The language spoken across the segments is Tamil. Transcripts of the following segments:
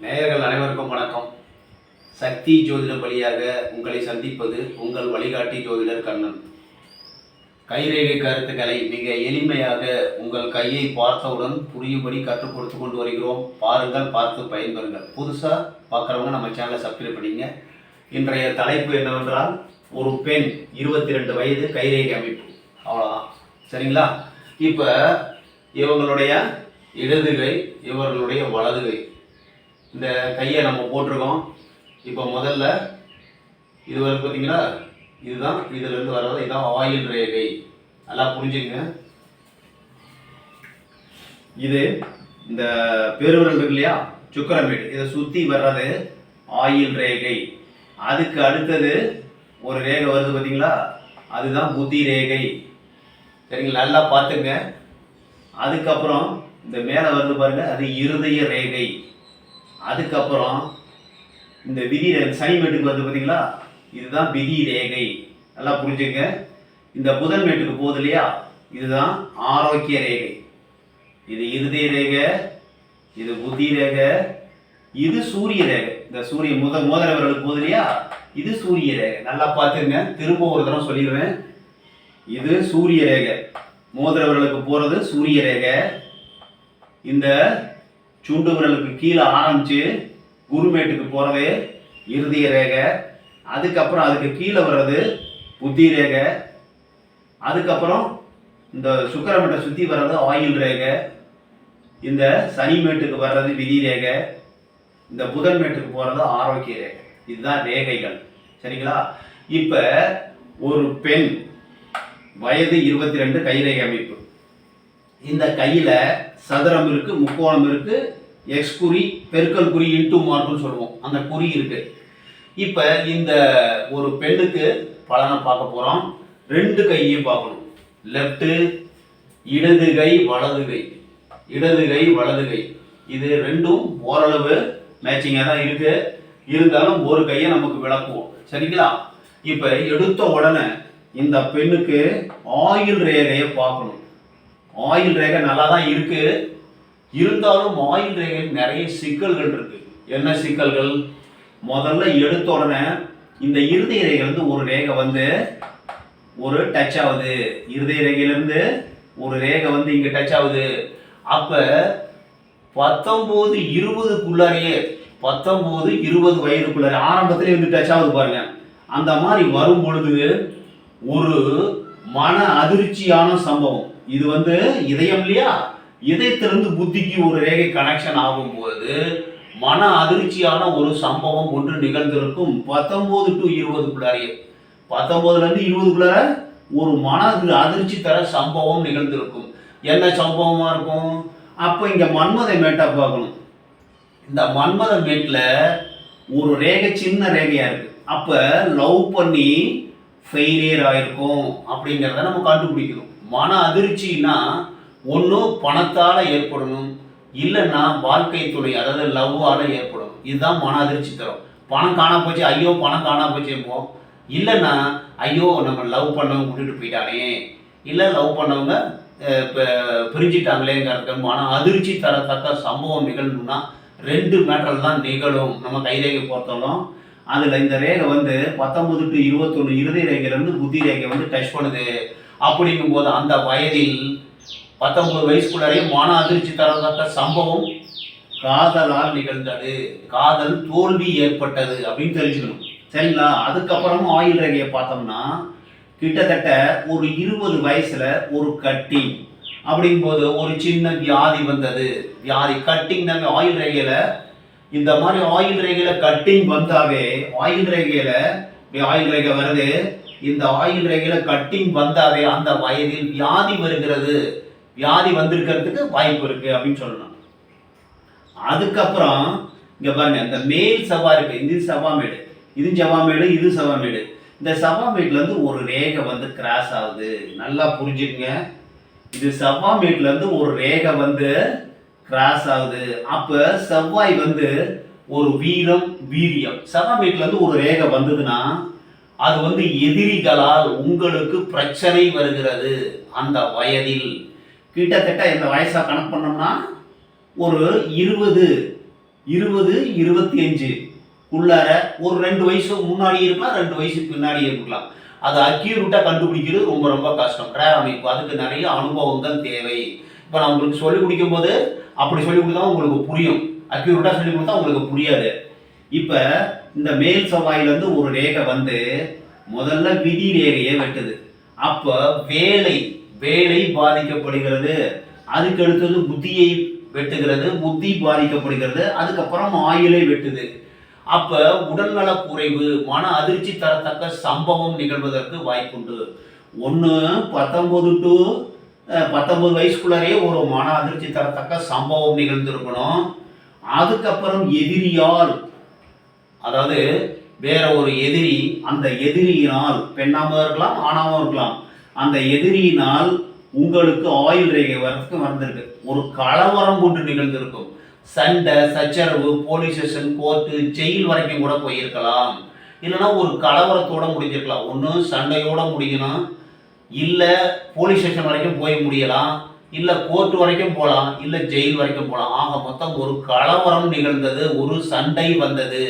நேயர்கள் அனைவருக்கும் வணக்கம். சக்தி ஜோதிடம் வழியாக உங்களை சந்திப்பது உங்கள் வழிகாட்டி ஜோதிடர் கண்ணன். கைரேகை கருத்துக்களை மிக எளிமையாக உங்கள் கையை பார்த்தவுடன் புரியும்படி கற்றுக் கொடுத்து கொண்டு வருகிறோம். பாருங்கள் பார்த்து பயன்பெறுங்கள். புதுசாக பார்க்குறவங்க நம்ம சேனலை சப்ஸ்கிரைப் பண்ணிங்க. இன்றைய தலைப்பு என்னவென்றால் ஒரு பெண் இருபத்தி ரெண்டு வயது கைரேகை அமைப்பு. அவ்வளோதான் சரிங்களா? இப்போ இவங்களுடைய இடதுகை இவர்களுடைய வலதுகை. இந்த கையை நம்ம போட்டிருக்கோம். இப்போ முதல்ல இது வரைக்கும் பார்த்தீங்களா இதுதான் இதுலேருந்து வர்றது. இதுதான் ஆயில் ரேகை நல்லா புரிஞ்சுங்க இது இந்த பெருவிரல் இருக்கு இல்லையா? சுக்கரமேடு இதை சுற்றி வர்றது ஆயில் ரேகை அதுக்கு அடுத்தது ஒரு ரேகை வருது பார்த்தீங்களா? அதுதான் புத்தி ரேகை. சரிங்களா? நல்லா பார்த்துங்க அதுக்கப்புறம் இந்த மேலே வருது பாருங்க அது இருதய ரேகை. அதுக்கப்புறம் இந்த விதி சனி மேட்டுக்கு வந்து பார்த்தீங்களா? இதுதான் விதி ரேகை. நல்லா புரிஞ்சுங்க. இந்த புதன் மேட்டுக்கு போகுது இல்லையா? இதுதான் ஆரோக்கிய ரேகை. இது இருதய ரேகை இது புத்தி ரேகை இது சூரிய ரேகை. இந்த சூரிய முத மோதலவர்களுக்கு போகுது இல்லையா? இது சூரிய ரேகை. நல்லா பார்த்துங்க. திரும்ப ஒரு தடவை சொல்லிடுறேன். இது சூரிய ரேகை. மோதிரவர்களுக்கு போகிறது சூரிய ரேகை. இந்த சுண்டு விரலுக்கு கீழே ஆரம்பிச்சு குருமேட்டுக்கு போகிறது இறுதிய ரேகை. அதுக்கப்புறம் அதுக்கு கீழே வர்றது புத்தி ரேகை. அதுக்கப்புறம் இந்த சுக்கரமேட்டை சுற்றி வர்றது ஆயில் ரேகை. இந்த சனிமேட்டுக்கு வர்றது விதி ரேகை. இந்த புதன் மேட்டுக்கு போகிறது ஆரோக்கிய ரேகை. இதுதான் ரேகைகள். சரிங்களா? இப்போ ஒரு பெண் வயது இருபத்தி ரெண்டு கைரேகை அமைப்பு. இந்த கையில் சதுரம் இருக்கு முக்கோணம் இருக்குது எக்ஸ் குறி பெருக்கல் குறி இன்டூ மார்க்குன்னு சொல்லுவோம். அந்த குறி இருக்கு. இப்போ இந்த ஒரு பெண்ணுக்கு பலனை பார்க்க போகிறோம் ரெண்டு கையையும் பார்க்கணும். லெஃப்ட்டு இடது கை வலது கை. இடது கை வலது கை. இது ரெண்டும் ஓரளவு மேட்சிங்காக தான் இருக்குது இருந்தாலும் ஒரு கையை நமக்கு விளக்குவோம். சரிங்களா? இப்போ எடுத்த உடனே இந்த பெண்ணுக்கு ஆயில் ரேகையை பார்க்கணும். ஆயில் ரேகை நல்லா தான் இருக்கு. இருந்தாலும் ஆயில் ரேகையில் நிறைய சிக்கல்கள் இருக்கு. என்ன சிக்கல்கள்? முதல்ல எடுத்த உடனே இந்த இருதய ரேகையிலிருந்து ஒரு ரேகை வந்து ஒரு டச் ஆகுது. இருதய ரேகையிலிருந்து ஒரு ரேகை வந்து இங்கே டச் ஆகுது. அப்போ பத்தொம்போது இருபதுக்குள்ளாரையே பத்தொம்போது இருபது வயதுக்குள்ளார ஆரம்பத்திலே வந்து டச் ஆகுது பாருங்க. அந்த மாதிரி வரும் பொழுது ஒரு மன அதிர்ச்சியான சம்பவம். இது வந்து இதயம் இல்லையா? இதயத்திலிருந்து புத்திக்கு ஒரு ரேகை கனெக்ஷன் ஆகும்போது மன அதிர்ச்சியான ஒரு சம்பவம் ஒன்று நிகழ்ந்திருக்கும். பத்தொன்பது டு இருபதுக்குள்ளாரியே பத்தொம்போதுலேருந்து இருபதுக்குள்ளார ஒரு மன அதிர்ச்சி தர சம்பவம் நிகழ்ந்திருக்கும். என்ன சம்பவமாக இருக்கும்? அப்போ இங்கே மன்மதை மேட்டாக பார்க்கணும். இந்த மன்மத மேட்டில் ஒரு ரேகை சின்ன ரேகையாக இருக்குது அப்போ லவ் பண்ணி ஃபெயிலியர் ஆகிருக்கும் அப்படிங்கிறத நம்ம கண்டுபிடிக்கணும். மன அதிர்ச்சின்னா ஒன்றும் பணத்தால் ஏற்படணும் இல்லைன்னா வாழ்க்கை துணை அதாவது லவ்வால் ஏற்படும் இதுதான் மன அதிர்ச்சி தரும். பணம் காணா போச்சு ஐயோ பணம் காணா போ இல்லைன்னா ஐயோ நம்ம லவ் பண்ணவங்க விட்டுட்டு போயிட்டானே. இல்லை லவ் பண்ணவங்க இப்போ பிரிஞ்சிட்டாங்களேங்கிறது மன அதிர்ச்சி தரத்தக்க சம்பவம் நிகழணும்னா ரெண்டு மேட்டர் தான் நிகழும். நம்ம கைரேகை பொறுத்தவரைக்கும் அதில் இந்த ரேகை வந்து பத்தொம்பது டு இருபத்தொன்று இருதய ரேகையிலேருந்து புத்தி ரேகை வந்து டச் பண்ணுது. அப்படிங்கும்போது அந்த வயதில் பத்தொன்பது வயசுக்குள்ளாரே மன அதிர்ச்சி தரத்தக்க சம்பவம் காதலால் நிகழ்ந்தது. காதல் தோல்வி ஏற்பட்டது அப்படின்னு தெரிஞ்சுக்கணும். சரிங்களா? அதுக்கப்புறமும் ஆயுள் ரேகையை பார்த்தோம்னா கிட்டத்தட்ட ஒரு இருபது வயசுல ஒரு கட்டிங் அப்படிங்கும்போது ஒரு சின்ன வியாதி வந்தது. வியாதி கட்டிங் தாங்க ஆயுள் ரேகையில இந்த மாதிரி ஆயுள் ரேகையில கட்டிங் வந்தாவே ஆயுள் ரேகையில ஆயுள் ரேகை வருது. இந்த ஆயுள் ரேகையில் கட்டிங் வந்தாவே அந்த வயதில் வியாதி வருகிறது. வியாதி வந்திருக்கிறதுக்கு வாய்ப்பு இருக்கு அப்படின்னு சொல்லணும். அதுக்கப்புறம் இங்க பாருங்க இந்த மேல் செவ்வா இருக்கு. இது செவ்வாமேடு இது செவ்வாமேடு இது செவ்வாமேடு இந்த செவ்வாமேட்ல ஒரு ரேகை வந்து கிராஸ் ஆகுது. நல்லா புரிஞ்சுக்குங்க. இது செவ்வாமேட்லேருந்து ஒரு ரேகை வந்து கிராஸ் ஆகுது. அப்போ செவ்வாய் வந்து ஒரு வீரம் வீரியம். செவ்வாமேட்லேருந்து ஒரு ரேகை வந்ததுன்னா அது வந்து எதிரிகளால் உங்களுக்கு பிரச்சனை வருகிறது. அந்த வயதில் கிட்டத்தட்ட இந்த வயசாக கணக்கு பண்ணோம்னா ஒரு இருபது இருபது இருபத்தி அஞ்சு உள்ளார ஒரு ரெண்டு வயசு முன்னாடி இருக்கலாம் ரெண்டு வயசு பின்னாடி இருக்கலாம். அது அக்யூரேட்டாக கண்டுபிடிக்கிறது ரொம்ப ரொம்ப கஷ்டம். ரேர் அமைப்பு. அதுக்கு நிறைய அனுபவங்கள் தேவை. இப்போ நான் உங்களுக்கு சொல்லிக் கொடுக்கும் போது அப்படி சொல்லிக் கொடுத்தா உங்களுக்கு புரியும். அக்யூரேட்டாக சொல்லிக் கொடுத்தா உங்களுக்கு புரியாது. இப்போ இந்த மேல் செவ்வாயிலேருந்து ஒரு ரேகை வந்து முதல்ல விதி ரேகையை வெட்டுது. அப்போ வேலை வேலை பாதிக்கப்படுகிறது. அதுக்கு அடுத்தது புத்தியை வெட்டுகிறது புத்தி பாதிக்கப்படுகிறது அதுக்கப்புறம் ஆயுளை வெட்டுது. அப்போ உடல்நலக் குறைவு மன அதிர்ச்சி தரத்தக்க சம்பவம் நிகழ்வதற்கு வாய்ப்புண்டு. ஒன்று பத்தொம்போது டு பத்தொம்பது வயசுக்குள்ளாரே ஒரு மன அதிர்ச்சி தரத்தக்க சம்பவம் நிகழ்ந்திருக்கணும். அதுக்கப்புறம் எதிரியால் அதாவது வேற ஒரு எதிரி அந்த எதிரியினால் பெண்ணாம இருக்கலாம் ஆணாவும் இருக்கலாம் அந்த எதிரியினால் உங்களுக்கு ஆயுள் ரேகை வரதுக்கு வந்திருக்கு. ஒரு கலவரம் கொண்டு நிகழ்ந்திருக்கும். சண்டை சச்சரவு போலீஸ் ஸ்டேஷன் கோர்ட்டு ஜெயில் வரைக்கும் கூட போயிருக்கலாம். இல்லைன்னா ஒரு கலவரத்தோட முடிஞ்சிருக்கலாம். ஒன்று சண்டையோட முடியணும் இல்லை போலீஸ் ஸ்டேஷன் வரைக்கும் போய் முடியலாம். இல்லை கோர்ட் வரைக்கும் போகலாம் இல்லை ஜெயில் வரைக்கும் போகலாம் ஆக மொத்தம் ஒரு கலவரம் நிகழ்ந்தது ஒரு சண்டை வந்தது.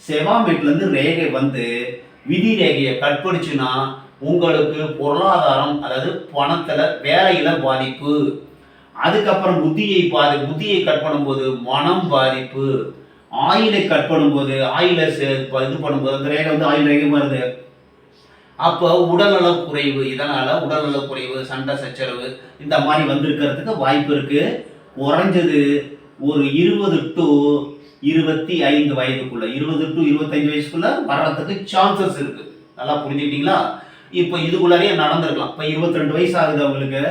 செவாமேட்லேருந்து ரேகை வந்து விதி ரேகையை கட்பிடிச்சுன்னா உங்களுக்கு பொருளாதாரம் அதாவது பணத்தில் வேலையில் பாதிப்பு. அதுக்கப்புறம் புத்தியை பாதி புத்தியை கட் பண்ணும்போது மனம் பாதிப்பு. ஆயிலை கட் பண்ணும்போது ஆயிலை சே- இது பண்ணும்போது அந்த ரேகை வந்து ஆயில் ரேகை வருது அப்போ உடல்நலக் குறைவு இதனால் உடல்நலக் குறைவு சண்டை சச்சரவு இந்த மாதிரி வந்திருக்கிறதுக்கு வாய்ப்பு இருக்குது குறைஞ்சது ஒரு இருபது டு இருபத்தி ஐந்து வயதுக்குள்ள இருபது டு இருபத்தஞ்சு வயசுக்குள்ள வர்றதுக்கு சான்சஸ் இருக்கு. நல்லா புரிஞ்சுக்கிட்டீங்களா? இப்போ இதுக்குள்ளாரே நடந்திருக்கலாம். இப்போ இருபத்தி ரெண்டு வயசு ஆகுது அவங்களுக்கு.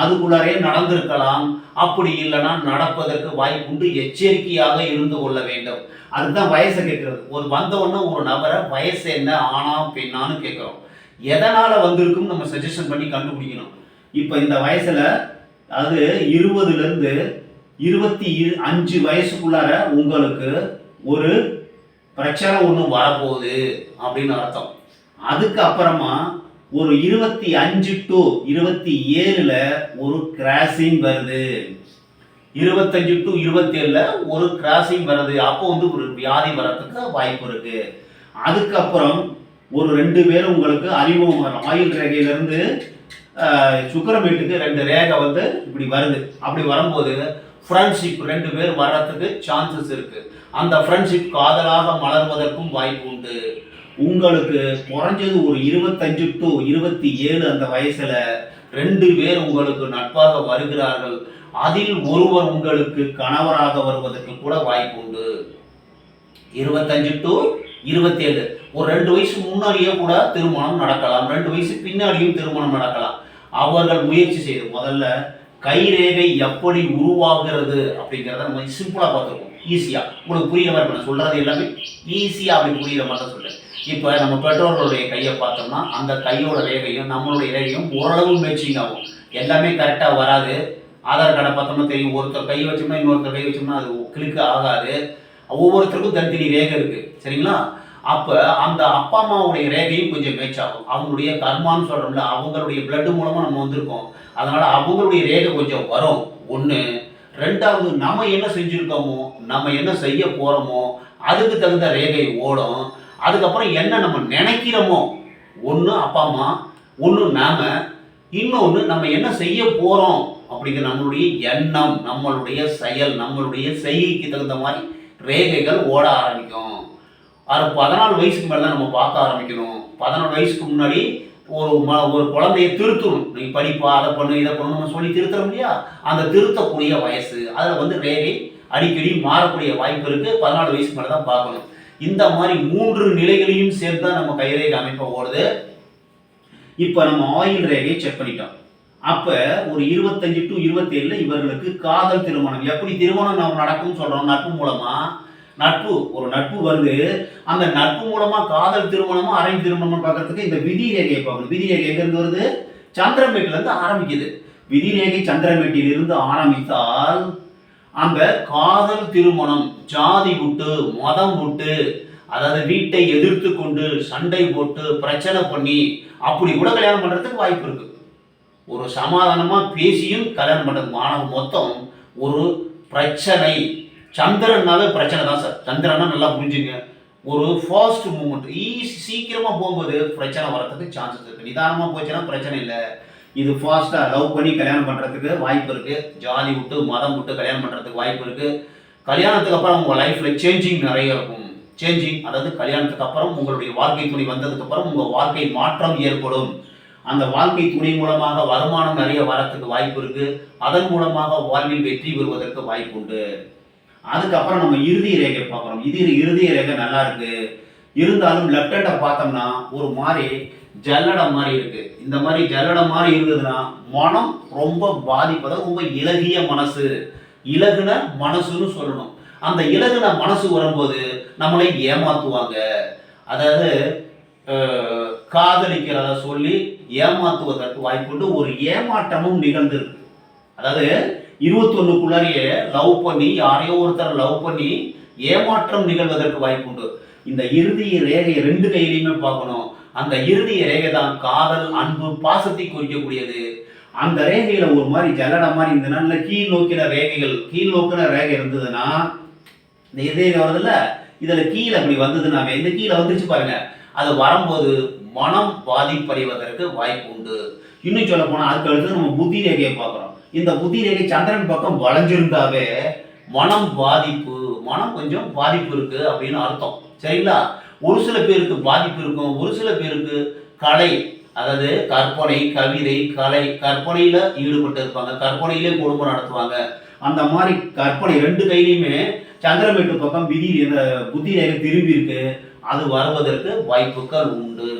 அதுக்குள்ளாரே நடந்திருக்கலாம். அப்படி இல்லைன்னா நடப்பதற்கு வாய்ப்புண்டு எச்சரிக்கையாக இருந்து கொள்ள வேண்டும். அதுதான் வயசை கேட்கறது. ஒரு வந்தவொன்னே ஒரு நபரை வயசு என்ன ஆனா பெண்ணான்னு கேட்குறோம். எதனால் வந்திருக்கும் நம்ம சஜஷன் பண்ணி கண்டுபிடிக்கணும். இப்போ இந்த வயசில் அது இருபதுலேருந்து இருபத்தி இரு- அஞ்சு வயசுக்குள்ளார உங்களுக்கு ஒரு பிரச்சனை ஒன்று வரப்போகுது அப்படின்னு அர்த்தம். அதுக்கப்புறமா ஒரு இருபத்தி அஞ்சு டு இருபத்தி ஏழில் ஒரு கிராசிங் வருது. இருபத்தஞ்சு டு இருபத்தி ஒரு கிராசிங் வருது. அப்போ வந்து ஒரு வியாதி வரத்துக்கு வாய்ப்பு இருக்கு. அதுக்கப்புறம் ஒரு ரெண்டு பேரும் உங்களுக்கு அறிமுகம் வரும் ஆயுள் ரேகையிலேருந்து சுக்கரம் வீட்டுக்கு ரெண்டு ரேகை வந்து இப்படி வருது. அப்படி வரும்போது ஃப்ரெண்ட்ஷிப் ரெண்டு பேர் வர்றதுக்கு சான்சஸ் இருக்கு. அந்த ஃப்ரெண்ட்ஷிப் காதலாக மலர்வதற்கும் வாய்ப்பு உண்டு. உங்களுக்கு குறைஞ்சது ஒரு இருபத்தஞ்சு டு இருபத்தி ஏழு அந்த வயசுல ரெண்டு பேர் உங்களுக்கு நட்பாக வருகிறார்கள். அதில் ஒருவர் உங்களுக்கு கணவராக வருவதற்கு கூட வாய்ப்பு உண்டு. இருபத்தஞ்சு டு இருபத்தி ஏழு. ஒரு ரெண்டு வயசு முன்னாடியே கூட திருமணம் நடக்கலாம். ரெண்டு வயசு பின்னாடியும் திருமணம் நடக்கலாம். அவர்கள் முயற்சி செய்து முதல்ல கைரேகை எப்படி உருவாகிறது அப்படிங்கிறத நம்ம சிம்பிளாக பார்த்துருக்கோம். ஈஸியாக உங்களுக்கு புரியுற மாதிரி நான் சொல்கிறது எல்லாமே ஈஸியாக அப்படி புரியுற மாதிரி தான் சொல்கிறேன் இப்போ நம்ம பெற்றோர்களுடைய கையை பார்த்தோம்னா அந்த கையோட ரேகையும் நம்மளுடைய ரேகையும் ஓரளவு மேட்சிங் ஆகும். எல்லாமே கரெக்டாக வராது. ஆதார் கார்டை பார்த்தோம்னா தெரியும். ஒருத்தர் கை வச்சோம்னா இன்னொருத்தர் கை வச்சோம்னா அது கிளிக்கு ஆகாது. ஒவ்வொருத்தருக்கும் தனித்தனி ரேகை இருக்குது சரிங்களா? அப்போ அந்த அப்பா அம்மாவுடைய ரேகையும் கொஞ்சம் மேட்ச் ஆகும். அவங்களுடைய கர்மான்னு சொல்கிறோம்ல அவங்களுடைய பிளட் மூலமாக நம்ம வந்திருக்கோம். அதனால் அவங்களுடைய ரேகை கொஞ்சம் வரும். ஒன்று ரெண்டாவது நம்ம என்ன செஞ்சிருக்கோமோ நம்ம என்ன செய்ய போகிறோமோ அதுக்கு தகுந்த ரேகை ஓடும். அதுக்கப்புறம் என்ன நம்ம நினைக்கிறோமோ ஒன்று அப்பா அம்மா ஒன்று நாம் இன்னொன்று நம்ம என்ன செய்ய போகிறோம் அப்படிங்கிற நம்மளுடைய எண்ணம் நம்மளுடைய செயல் நம்மளுடைய செய்கைக்கு தகுந்த மாதிரி ரேகைகள் ஓட ஆரம்பிக்கும். அது பதினாலு வயசுக்கு மேலே தான் நம்ம பார்க்க ஆரம்பிக்கணும். பதினாலு வயசுக்கு முன்னாடி ஒரு ம ஒரு குழந்தைய திருத்தணும். நீ படிப்பா அதை பண்ணு இதை பண்ணு சொல்லி திருத்துறோம் இல்லையா? அந்த திருத்தக்கூடிய வயசு. அதில் வந்து ரேகை அடிக்கடி மாறக்கூடிய வாய்ப்பு இருக்குது பதினாலு வயசுக்கு மேலே தான் பார்க்கணும். இந்த மாதிரி மூன்று நிலைகளையும் சேர்த்து தான் நம்ம கைரேகை அமைப்பை ஓடுது. இப்போ நம்ம ஆயில் ரேகையை செக் பண்ணிட்டோம். அப்போ ஒரு இருபத்தஞ்சு டு இருபத்தேழில் இவர்களுக்கு காதல் திருமணம். எப்படி திருமணம் நம்ம நடக்கும்னு சொல்கிறோம் நட்பு மூலமாக நட்பு ஒரு நட்பு வருது. அந்த நட்பு மூலமா காதல் திருமணமும் அரை திருமணம் பார்க்கறதுக்கு இந்த விதி ரேகையை பார்க்கணும் விதி ரேகை எங்கிருந்து வருது? சந்திரமேட்டில இருந்து ஆரம்பிக்குது. விதி ரேகை சந்திரமேட்டில் இருந்து ஆரம்பித்தால் அங்க காதல் திருமணம் ஜாதி விட்டு மதம் விட்டு அதாவது வீட்டை எதிர்த்து கொண்டு சண்டை போட்டு பிரச்சனை பண்ணி அப்படி கூட கல்யாணம் பண்றதுக்கு வாய்ப்பு இருக்கு. ஒரு சமாதானமா பேசியும் கல்யாணம் பண்றது மாணவ மொத்தம் ஒரு பிரச்சனை சந்திரன்னாவே பிரச்சனை தான் சார். சந்திரன்னா நல்லா புரிஞ்சுங்க. ஒரு ஃபாஸ்ட் மூமெண்ட் ஈஸி சீக்கிரமாக போகும்போது பிரச்சனை வரதுக்கு சான்சஸ் இருக்குது நிதானமாக போச்சுன்னா பிரச்சனை இல்லை. இது ஃபாஸ்ட்டாக லவ் பண்ணி கல்யாணம் பண்ணுறதுக்கு வாய்ப்பு இருக்குது ஜாலி விட்டு மதம் விட்டு கல்யாணம் பண்ணுறதுக்கு வாய்ப்பு இருக்குது கல்யாணத்துக்கு அப்புறம் உங்கள் லைஃப்பில் சேஞ்சிங் நிறைய இருக்கும். சேஞ்சிங் அதாவது கல்யாணத்துக்கு அப்புறம் உங்களுடைய வாழ்க்கை துணை வந்ததுக்கப்புறம் உங்கள் வாழ்க்கை மாற்றம் ஏற்படும். அந்த வாழ்க்கை துணை மூலமாக வருமானம் நிறைய வரத்துக்கு வாய்ப்பு இருக்குது அதன் மூலமாக வாழ்வில் வெற்றி பெறுவதற்கு வாய்ப்பு உண்டு. அதுக்கப்புறம் நம்ம இறுதி ரேகை பார்க்குறோம். இது இறுதி ரேகை நல்லா இருக்கு. இருந்தாலும் லெஃப்ட் ஹேண்டை பார்த்தோம்னா ஒரு மாதிரி ஜல்லடம் மாதிரி இருக்கு. இந்த மாதிரி ஜல்லடம் மாதிரி இருந்ததுன்னா மனம் ரொம்ப பாதிப்பதை ரொம்ப இலகிய மனசு இலகுன மனசுன்னு சொல்லணும். அந்த இலகுன மனசு வரும்போது நம்மளை ஏமாத்துவாங்க. அதாவது காதலிக்கிறத சொல்லி ஏமாத்துவதற்கு வாய்ப்புண்டு. ஒரு ஏமாற்றமும் நிகழ்ந்திருக்கு. அதாவது இருபத்தொன்னுக்குள்ளாரியே லவ் பண்ணி யாரையோ ஒருத்தர் லவ் பண்ணி ஏமாற்றம் நிகழ்வதற்கு வாய்ப்பு உண்டு. இந்த இறுதி ரேகையை ரெண்டு கையிலையுமே பார்க்கணும். அந்த இறுதி ரேகை தான் காதல் அன்பு பாசத்தை குறிக்கக்கூடியது. அந்த ரேகையில ஒரு மாதிரி ஜல்லடம் மாதிரி இந்த இல்ல கீழ் நோக்கின ரேகைகள் கீழ் நோக்கின ரேகை இருந்ததுன்னா இந்த இதய வருதுல்ல? இதுல கீழே அப்படி வந்ததுனாவே இந்த கீழே வந்துச்சு பாருங்க. அது வரும்போது மனம் பாதிப்படைவதற்கு வாய்ப்பு உண்டு. இன்னும் சொல்ல போனால் அதுக்கு அடுத்து நம்ம புத்தி ரேகையை பார்க்குறோம். இந்த புத்தி ரேகை சந்திரன் பக்கம் வளைஞ்சிருந்தாவே மனம் பாதிப்பு மனம் கொஞ்சம் பாதிப்பு இருக்கு அப்படின்னு அர்த்தம். சரிங்களா? ஒரு சில பேருக்கு பாதிப்பு இருக்கும் ஒரு சில பேருக்கு கலை அதாவது கற்பனை கவிதை கலை கற்பனையில ஈடுபட்டு இருப்பாங்க கற்பனையிலே குடும்பம் நடத்துவாங்க. அந்த மாதிரி கற்பனை ரெண்டு கையிலையுமே சந்திரமேட்டு பக்கம் விதி இந்த புத்தி ரேகை திரும்பி இருக்கு. அது வருவதற்கு வாய்ப்புகள் உண்டு.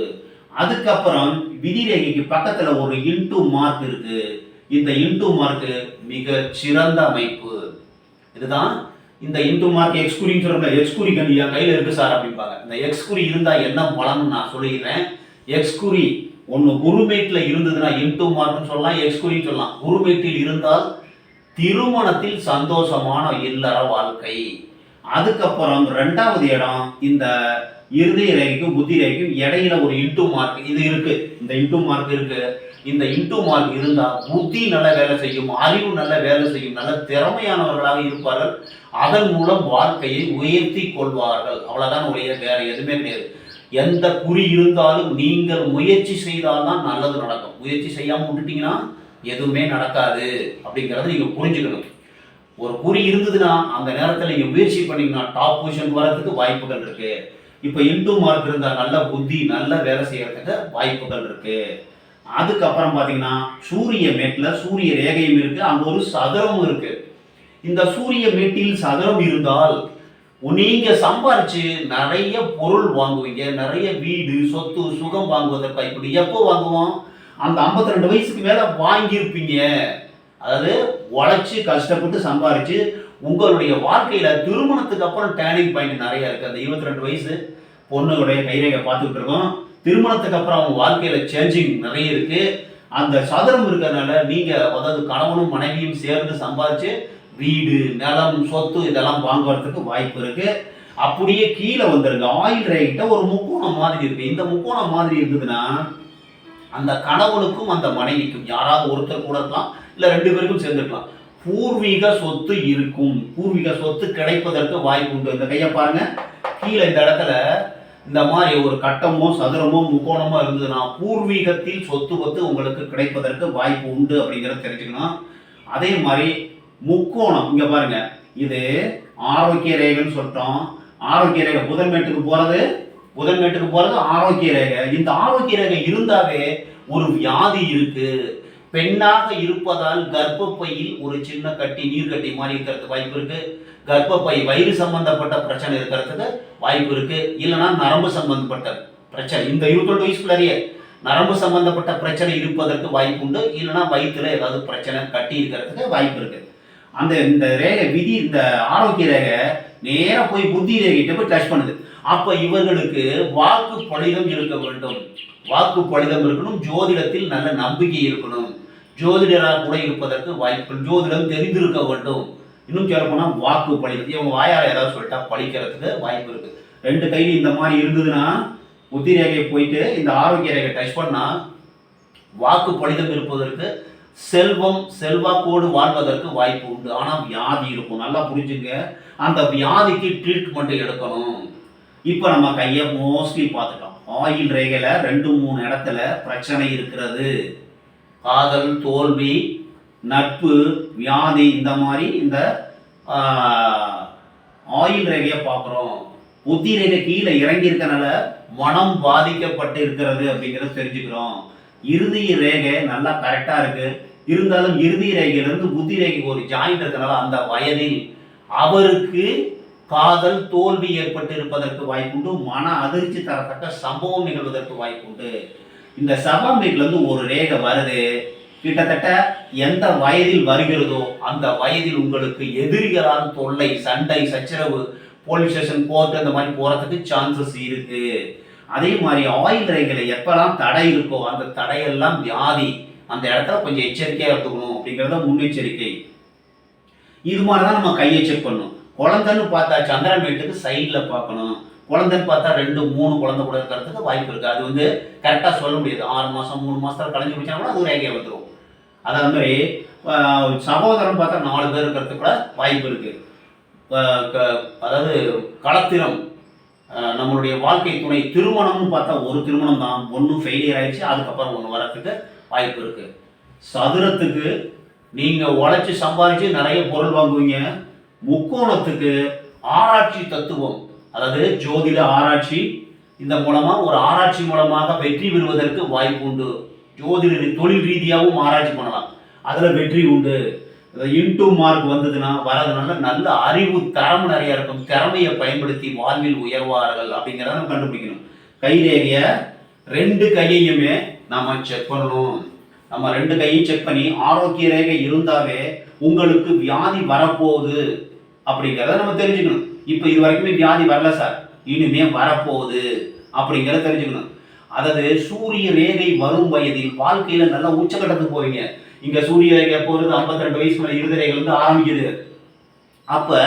அதுக்கப்புறம் விதி ரேகைக்கு பக்கத்துல ஒரு இன்டூ மார்க் இருக்கு. இந்த இன்டு மார்க் மிக சிறந்த அமைப்பு. இதுதான் இந்த இன்டு மார்க் எக்ஸ்குரின்னு சொல்றோம்ல எக்ஸ்குரி கண்டி என் கையில இருக்கு சார் அப்படிம்பாங்க. இந்த எக்ஸ்குரி இருந்தா என்ன பலன் நான் சொல்லிடுறேன். எக்ஸ்குரி ஒன்று குருமேட்டில் இருந்ததுன்னா இன்டு மார்க்னு சொல்லலாம் எக்ஸ்குரின்னு சொல்லலாம். குருமேட்டில் இருந்தால் திருமணத்தில் சந்தோஷமான இல்லற வாழ்க்கை. அதுக்கப்புறம் ரெண்டாவது இடம் இந்த இருதய ரேகைக்கும் புத்தி ரேகைக்கும் இடையில ஒரு இன்டு மார்க் இது இருக்கு. இந்த இன்டு மார்க் இருக்கு. இந்த இன்டூ மார்க் இருந்தால் புத்தி நல்ல வேலை செய்யும் அறிவு நல்ல வேலை செய்யும் நல்ல திறமையானவர்களாக இருப்பார்கள். அதன் மூலம் வாழ்க்கையை உயர்த்தி கொள்வார்கள். அவ்வளோதான் உடைய வேற எதுவுமே கிடையாது. எந்த குறி இருந்தாலும் நீங்கள் முயற்சி செய்தால்தான் நல்லது நடக்கும். முயற்சி செய்யாமல் விட்டுட்டீங்கன்னா எதுவுமே நடக்காது அப்படிங்கிறத நீங்கள் புரிஞ்சுக்கணும். ஒரு குறி இருந்ததுன்னா அந்த நேரத்தில் நீங்கள் முயற்சி பண்ணீங்கன்னா டாப் பொசிஷன் வரதுக்கு வாய்ப்புகள் இருக்குது இப்போ இன்டு மார்க் இருந்தால் நல்ல புத்தி நல்ல வேலை செய்யறதுக்கு வாய்ப்புகள் இருக்குது அதுக்கப்புறம் பார்த்தீங்கன்னா சூரிய மேட்டில் சூரிய ரேகையும் இருக்குது அங்கே ஒரு சதுரமும் இருக்குது இந்த சூரிய மேட்டில் சதுரம் இருந்தால் நீங்கள் சம்பாரிச்சு நிறைய பொருள் வாங்குவீங்க நிறைய வீடு சொத்து சுகம் வாங்குவதற்கு இப்படி எப்போ வாங்குவோம்? அந்த 52 ரெண்டு வயசுக்கு மேலே வாங்கியிருப்பீங்க. அதாவது உழைச்சி கஷ்டப்பட்டு சம்பாரிச்சு உங்களுடைய வாழ்க்கையில் திருமணத்துக்கு அப்புறம் டேர்னிங் பாயிண்ட் நிறைய இருக்குது அந்த 22 ரெண்டு வயசு பொண்ணுடைய கைரேகை பார்த்துக்கிட்டு இருக்கோம். திருமணத்துக்கு அப்புறம் அவங்க வாழ்க்கையில சேஞ்சிங் நிறைய இருக்கு. அந்த சதுரம் இருக்கிறதுனால நீங்க அதாவது கணவனும் மனைவியும் சேர்ந்து சம்பாதிச்சு வீடு நிலம் சொத்து இதெல்லாம் வாங்குறதுக்கு வாய்ப்பு இருக்கு. அப்படியே கீழே வந்துருங்க. ஆயில் ரேகிட்ட ஒரு முக்கோணம் மாதிரி இருக்கு. இந்த முக்கோணம் மாதிரி இருந்ததுன்னா அந்த கணவனுக்கும் அந்த மனைவிக்கும் யாராவது ஒருத்தர் கூட இருக்கலாம் இல்ல ரெண்டு பேருக்கும் சேர்ந்துருக்கலாம். பூர்வீக சொத்து இருக்கும். பூர்வீக சொத்து கிடைப்பதற்கு வாய்ப்பு உண்டு. இந்த கையை பாருங்க. கீழே இந்த இடத்துல இந்த மாதிரி ஒரு கட்டமோ சதுரமோ முக்கோணமோ இருந்ததுன்னா பூர்வீகத்தில் சொத்து பத்து உங்களுக்கு கிடைப்பதற்கு வாய்ப்பு உண்டு அப்படிங்கிறத தெரிஞ்சுக்கணும். அதே மாதிரி முக்கோணம் இங்க பாருங்க. இது ஆரோக்கிய ரேகைன்னு சொல்லிட்டோம். ஆரோக்கிய ரேகை புதன்மேட்டுக்கு போறது புதன்மேட்டுக்கு போறது ஆரோக்கிய ரேகை. இந்த ஆரோக்கிய ரேகை இருந்தாவே ஒரு வியாதி இருக்கு. பெண்ணாக இருப்பதால் கர்ப்பப்பையில் ஒரு சின்ன கட்டி நீர் கட்டி மாதிரி இருக்கிறதுக்கு வாய்ப்பு இருக்குது கர்ப்பப்பை வயிறு சம்பந்தப்பட்ட பிரச்சனை இருக்கிறதுக்கு வாய்ப்பு இருக்கு. இல்லைன்னா நரம்பு சம்பந்தப்பட்ட பிரச்சனை. இந்த இருபத்தொண்டு வயசுக்குள்ளாரியே நரம்பு சம்பந்தப்பட்ட பிரச்சனை இருப்பதற்கு வாய்ப்பு உண்டு. இல்லைன்னா வயிற்றுல ஏதாவது பிரச்சனை கட்டி இருக்கிறதுக்கு வாய்ப்பு இருக்கு. அந்த இந்த ரேகை விதி இந்த ஆரோக்கிய ரேகை நேராக போய் புத்தி ரேகிட்ட போய் டச் பண்ணுது. அப்ப இவர்களுக்கு வாக்கு பலிதம் இருக்க வேண்டும். வாக்கு பலிதம் இருக்கணும். ஜோதிடத்தில் நல்ல நம்பிக்கை இருக்கணும். ஜோதிடராக கூட இருப்பதற்கு வாய்ப்புகள் ஜோதிடம் தெரிந்திருக்க வேண்டும். இன்னும் சொல்ல போனால் வாக்கு பலிதம் இவங்க வாயால் ஏதாவது சொல்லிட்டா பழிக்கிறதுக்கு வாய்ப்பு இருக்குது ரெண்டு கையில் இந்த மாதிரி இருந்ததுன்னா புத்தி ரேகை போயிட்டு இந்த ஆரோக்கிய ரேகை டச் பண்ணால் வாக்கு பழிதம் இருப்பதற்கு செல்வம் செல்வாக்கோடு வாழ்வதற்கு வாய்ப்பு உண்டு. ஆனால் வியாதி இருக்கும். நல்லா புரிஞ்சுங்க. அந்த வியாதிக்கு ட்ரீட்மெண்ட் எடுக்கணும். இப்போ நம்ம கையை மோஸ்ட்லி பார்த்துட்டோம் ஆயில் ரேகையில் ரெண்டு மூணு இடத்துல பிரச்சனை இருக்கிறது. காதல் தோல்வி நட்பு வியாதி இந்த மாதிரி இந்த ஆயில் ரேகையை பார்க்குறோம் புத்தி ரேகை கீழே இறங்கியிருக்கனால மனம் பாதிக்கப்பட்டு இருக்கிறது அப்படிங்கிறத தெரிஞ்சுக்கிறோம். இறுதி ரேகை நல்லா கரெக்டாக இருக்குது இருந்தாலும் இறுதி ரேகையிலிருந்து புத்தி ரேகைக்கு ஒரு ஜாயிண்ட் இருக்கிறனால அந்த வயதில் அவருக்கு காதல் தோல்வி ஏற்பட்டு இருப்பதற்கு வாய்ப்புண்டு மன அதிர்ச்சி தரத்தக்க சம்பவம் நிகழ்வதற்கு வாய்ப்புண்டு. இந்த சபாம்பிக்ல இருந்து ஒரு ரேகை வருது. கிட்டத்தட்ட எந்த வயதில் வருகிறதோ அந்த வயதில் உங்களுக்கு எதிரிகளால் தொல்லை சண்டை சச்சரவு போலீஸ் ஸ்டேஷன் கோர்ட் அந்த மாதிரி போகிறதுக்கு சான்சஸ் இருக்கு. அதே மாதிரி ஆயில் ரைகளை எப்பெல்லாம் தடை இருக்கோ அந்த தடையெல்லாம் வியாதி அந்த இடத்துல கொஞ்சம் எச்சரிக்கையாக எடுத்துக்கணும் அப்படிங்கிறத முன்னெச்சரிக்கை. இது மாதிரி தான் நம்ம கையை செக் பண்ணணும். குழந்தைன்னு பார்த்தா சந்திரன் வீட்டுக்கு சைடில் பார்க்கணும். குழந்தைன்னு பார்த்தா ரெண்டு மூணு குழந்தை கூட இருக்கிறதுக்கு வாய்ப்பு இருக்குது அது வந்து கரெக்டாக சொல்ல முடியாது. ஆறு மாதம் மூணு மாதத்தில் கலைஞ்சு போச்சா கூட அது ரேகையை வந்துடும் அதே மாதிரி சகோதரன் பார்த்தா நாலு பேர் இருக்கிறது கூட வாய்ப்பு இருக்குது அதாவது களத்திரம் நம்மளுடைய வாழ்க்கை துணை திருமணம்னு பார்த்தா ஒரு திருமணம் தான். ஒன்றும் ஃபெயிலியர் ஆயிடுச்சு அதுக்கப்புறம் ஒன்று வரத்துக்கு வாய்ப்பு இருக்குது சதுரத்துக்கு நீங்கள் உழைச்சி சம்பாதிச்சு நிறைய பொருள் வாங்குவீங்க. முக்கோணத்துக்கு ஆராய்ச்சி தத்துவம் அதாவது ஜோதிட ஆராய்ச்சி இந்த மூலமாக ஒரு ஆராய்ச்சி மூலமாக வெற்றி பெறுவதற்கு வாய்ப்பு உண்டு. ஜோதிட தொழில் ரீதியாகவும் ஆராய்ச்சி பண்ணலாம். அதில் வெற்றி உண்டு. இன்டூ மார்க் வந்ததுன்னா வரதுனால நல்ல அறிவு தரம் நிறைய இருக்கும். திறமையை பயன்படுத்தி வாழ்வில் உயர்வார்கள் அப்படிங்கிறத நம்ம கண்டுபிடிக்கணும். கைரேகையை ரெண்டு கையையுமே நாம் செக் பண்ணணும். நம்ம ரெண்டு கையும் செக் பண்ணி ஆரோக்கிய ரேகை இருந்தாவே உங்களுக்கு வியாதி வரப்போகுது அப்படிங்கிறத நம்ம தெரிஞ்சுக்கணும். இப்போ இது வரைக்குமே வியாதி வரல சார். இனிமே வரப்போகுது அப்படிங்கிறத தெரிஞ்சுக்கணும். அதாவது சூரிய ரேகை வரும் வயதில் வாழ்க்கையில நல்லா உச்சக்கட்டத்துக்கு போவீங்க. இங்க சூரிய ரேகை போகிறது ஐம்பத்தி ரெண்டு வயசு மேல இறுதி ரேகை வந்து ஆரம்பிக்குது. அப்ப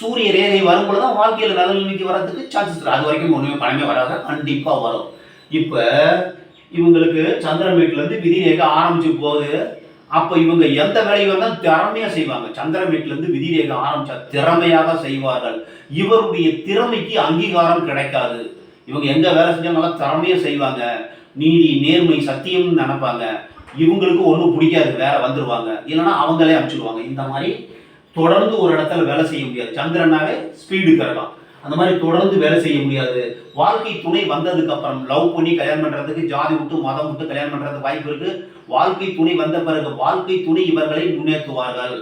சூரிய ரேகை வரும்போது தான் வாழ்க்கையில நல்ல நிலைமைக்கு வர்றதுக்கு சான்சஸ் இருக்கு. அது வரைக்கும் ஒண்ணுமே பணமே வராது. கண்டிப்பா வரும். இப்ப இவங்களுக்கு சந்திரன் வீட்டுல இருந்து விதி ரேகை ஆரம்பிச்சு போகுது. அப்ப இவங்க எந்த வேலையை வந்தால் திறமையா செய்வாங்க. சந்திரன் வீட்டுல இருந்து விதி ரேகை ஆரம்பிச்சா திறமையாக செய்வார்கள். இவருடைய திறமைக்கு அங்கீகாரம் கிடைக்காது. இவங்க எங்க வேலை செஞ்சாலும் நல்லா திறமையா செய்வாங்க. நீதி நேர்மை சத்தியம்னு நினைப்பாங்க. இவங்களுக்கு ஒன்றும் பிடிக்காது வேலை வந்துடுவாங்க இல்லைன்னா அவங்களே அனுப்பிச்சிடுவாங்க இந்த மாதிரி தொடர்ந்து ஒரு இடத்துல வேலை செய்ய முடியாது. சந்திரனாவே ஸ்பீடு கிரகம் அந்த மாதிரி தொடர்ந்து வேலை செய்ய முடியாது. வாழ்க்கை துணை வந்ததுக்கு அப்புறம் லவ் பண்ணி கல்யாணம் பண்றதுக்கு ஜாதி விட்டு மதம் விட்டு கல்யாணம் பண்றதுக்கு வாய்ப்பு இருக்கு. வாழ்க்கை துணை வந்த பிறகு வாழ்க்கை துணை இவர்களை முன்னேற்றுவார்கள்.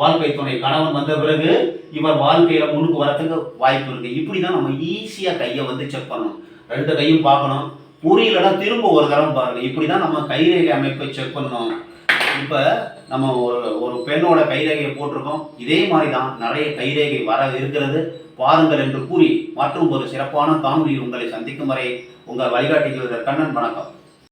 வாழ்க்கை துணை கணவன் வந்த பிறகு இவர் வாழ்க்கையில முன்னுக்கு வரத்துக்கு வாய்ப்பு இருக்கு. இப்படிதான் நம்ம ஈஸியா கையை வந்து செக் பண்ணணும். ரெண்டு கையும் பார்க்கணும். புரியலன்னா திரும்ப ஒரு தரம் பாருங்க. இப்படிதான் நம்ம கைரேகை அமைப்பை செக் பண்ணணும். இப்ப நம்ம ஒரு ஒரு பெண்ணோட கைரேகையை போட்டிருக்கோம். இதே மாதிரி தான் நிறைய கைரேகை வர இருக்கிறது. பாருங்கள் என்று கூறி மற்றும் ஒரு சிறப்பான காணொலியில் உங்களை சந்திக்கும் வரை உங்கள் வழிகாட்டி கண்ணன் வணக்கம்.